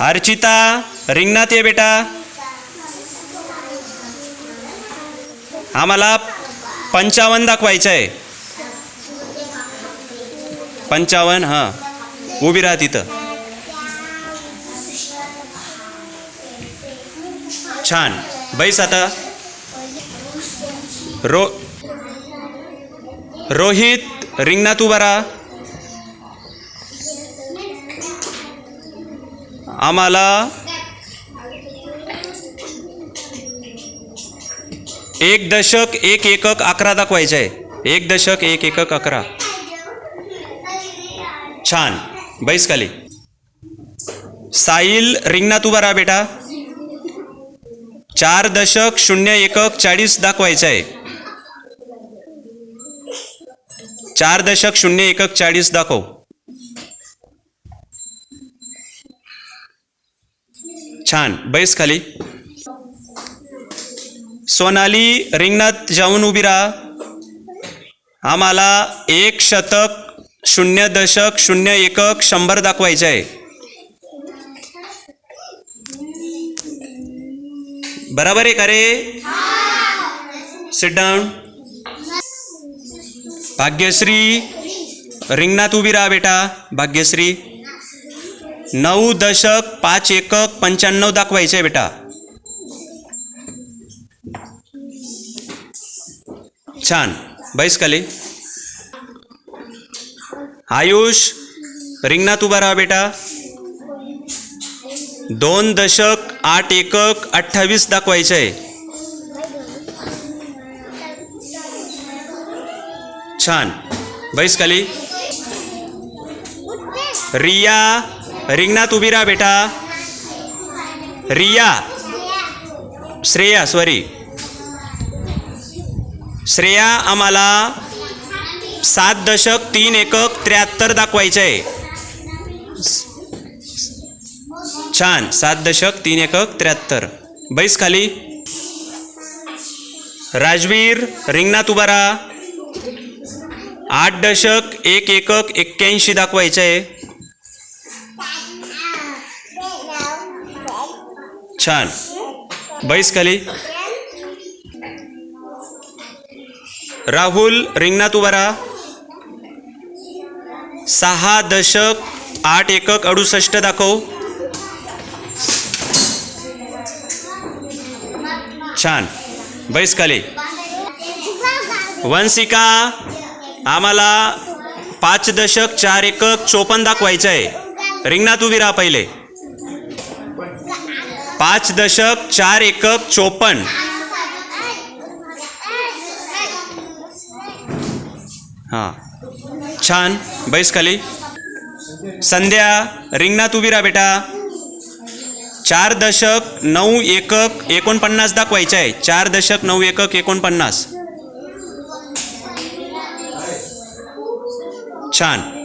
अर्चिता रिंगणात ये बेटा. आम्हाला पंचावन्न दाखवायचं आहे पंचावन्न हां. उभी राहा तिथं. छान. बैस आता. रो रोहित रिंगणात उभा राहा. आम्हाला एक दशक एक एकक अकरा दाखवायचे आहे एक दशक एक एकक अकरा. छान. बैस खाली साईल रिंगणात उभा राहा बेटा. चार दशक शून्य एकक चाळीस दाखवायचं आहे चार दशक शून्य एकक चाळीस दाखव. छान. बैस खाली. सोनाली रिंगणात जाऊन उभी राहा. आम्हाला एक शतक शून्य दशक शून्य एकक शंभर दाखवायचं आहे. बराबर आहे का रे? सिट डाऊन भाग्यश्री रिंगणात उभी राहा बेटा. भाग्यश्री. नऊ दशक पाच एकक पंच्याण्णव दाखवायचे बेटा. छान. बैस खाली. आयुष रिंगणात उभा राहा बेटा. दोन दशक आठ एकक अठ्ठावीस दाखवायचे. आहे छान. बैस खाली. रिया रिंगणात उभी राहा बेटा. रिया. श्रेया सॉरी श्रेया आम्हाला सात दशक तीन एकक त्र्याहत्तर दाखवायचं आहे छान सात दशक तीन एकक त्र्याहत्तर. बैस खाली. राजवीर रिंगणात उभा राहा. आठ दशक एक एकक एक्क्याऐंशी दाखवायचं आहे छान. बैस खाली. राहुल रिंगणात उभा राहा. सहा दशक आठ एकक अडुसष्ट दाखव. छान. बैस खाली. वंशिका आम्हाला पाच दशक चार एकक चोपन्न दाखवायचं आहे रिंगणात उभी राहा पहिले. पाच दशक चार एकक चोपन्न. हां. छान. बैस खाली. संध्या रिंगणात उभी राहा बेटा. चार दशक नऊ एकक एकोणपन्नास दाखवायचं आहे. चार दशक नऊ एकक एकोणपन्नास. छान.